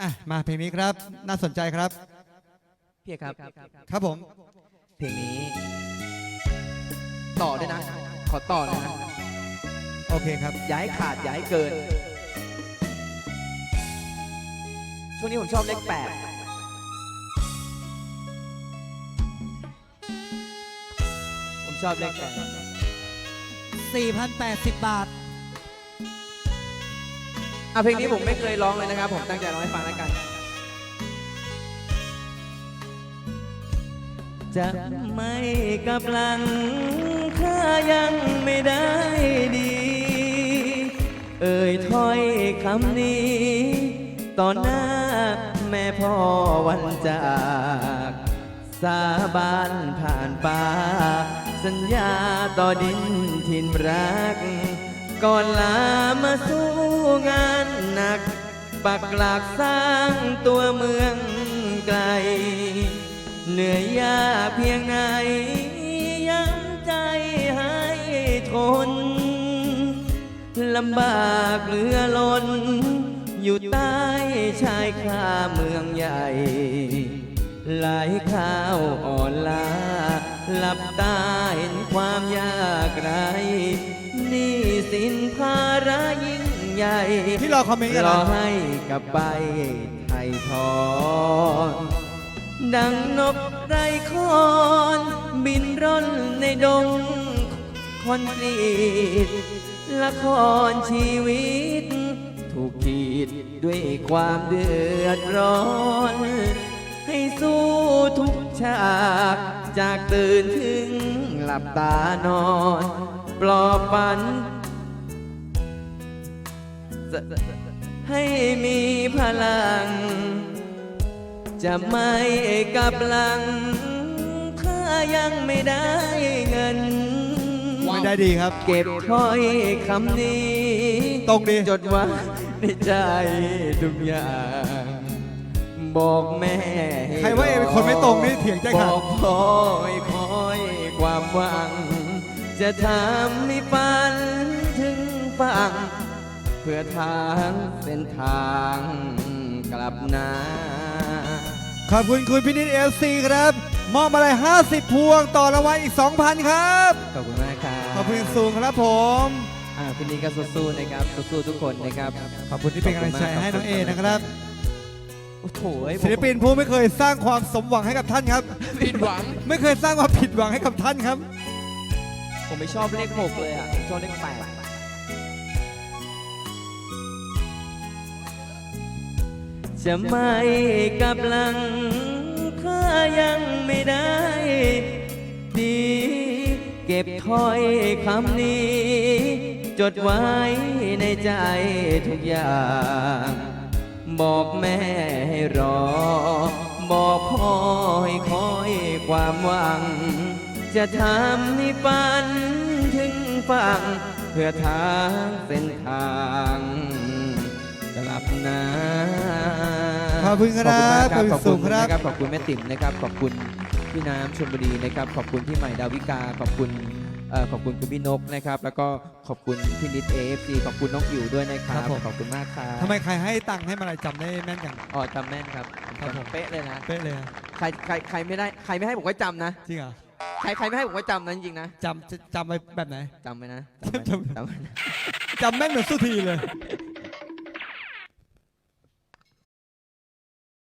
อะมาเพลงนี้ครับ น่าสนใจครับ พี่ครับ ครับผม เพลงนี้ ต่อด้วยนะ ขอต่อเลยนะโอเคครับ อย่าให้ขาดอย่าให้เกิน ช่วงนี้ผมชอบเลขแปดผมชอบเลขแปด4,080 บาท อะเพลงนี้ผมไม่เคยร้องเลยนะครับ ผมตั้งใจร้องให้ฟังแล้วกันจะไม่กลับหลังถ้ายังไม่ได้ดี เอ่ยถ้อยคำนี้ ต่อหน้าแม่พ่อวันจาก สาบานผ่านป่าสัญญาต่อดินถิ่นรัก ก่อนลามาสู้งานหนัก ปักหลักสร้างตัวเมืองไกล เหนื่อยยากเพียงไหนยังใจให้ทนลำบากเหลือล้น อยู่ใต้ชายคาเมืองใหญ่ หลายข้าวอ่อนลาหลับตาเห็นความยากไรนี่ สินภาระยิ่งใหญ่พี่รอคอมเมนต์กันรนะอให้กลับไปไทยทอนดังนกไรคอน บินร่อนในดงคอนกรีตละครชีวิต ถูกขีดด้วยความเดือดร้อน ให้สู้ทุกฉาก จากตื่นถึงหลับตานอน ปลอบฝัน ให้มีพลัง จะไม่กลับหลัง ถ้ายังไม่ได้เงิน ไม่ได้ดีครับ เก็บถ้อยคำนี้ ตรงดีจดไว้ในใจทุกอย่าง บอกแม่ห้ใครว่าเอเป็นคนไม่ตรงนี่เถียงใจบขาดอกพ่อให้คอยความหวัง จะทำให้ฝันถึงฝั่ง เพื่อทางเส้นทางกลับนาขอบคุณคุณพินิจเอลซีครับ มอบอะไร50 พวงต่อรางวัลอีก 2,000 ครับ ขอบคุณมากครับขอบคุณสูงครับผมอ่าพี่นี้ก็สู้ๆนะครับสู้ๆทุกคนนะครับขอบคุณที่เป็นกำลังใจให้น้องเอนะครับโอ้โหผมศิลปินผู้ไม่เคยสร้างความสมหวังให้กับท่านครับ ผิดหวังไม่เคยสร้างความผิดหวังให้กับท่านครับ ผมไม่ชอบเลขหกเลยอะผมชอบเลขแปด จะไม่กลับหลัง ถ้ายังไม่ได้ ดี เก็บถ้อยคำนี้ จดไว้ในใจทุกอย่าง บอกแม่ให้รอ บอกพ่อให้คอยความหวัง จะทำให้ฝันถึงฝั่งเพื่อทางเส้นทาง กลับนาขอบคุณครับขอบคุณมากขอบคุณสูงครับนะครับ ขอบคุณแม่ติ๋มนะครับ ขอบคุณพี่น้ำชลบุรีนะครับ ขอบคุณพี่ใหม่ดาวิกา ขอบคุณเอ่อขอบคุณคุณพี่นกนะครับ แล้วก็ขอบคุณพี่นิดเอฟซีขอบคุณน้องอิ๋วด้วยนะครับครับผมขอบคุณมากครับทำไมใครให้ตังค์ให้มาอะไรจำได้แม่นอย่างอ๋อจำแม่นครับครับผมจำเป๊ะเลยนะเป๊ะเลยอะใครใครใครไม่ได้ใครไม่ให้ผมก็จำนะจริงเหรอใครใครไม่ให้ผมก็จำนะจริงๆนะจำจะจำไปแบบไหนจำไว้นะจำจำไว้นะจำแม่นเหมือนสุธีเลย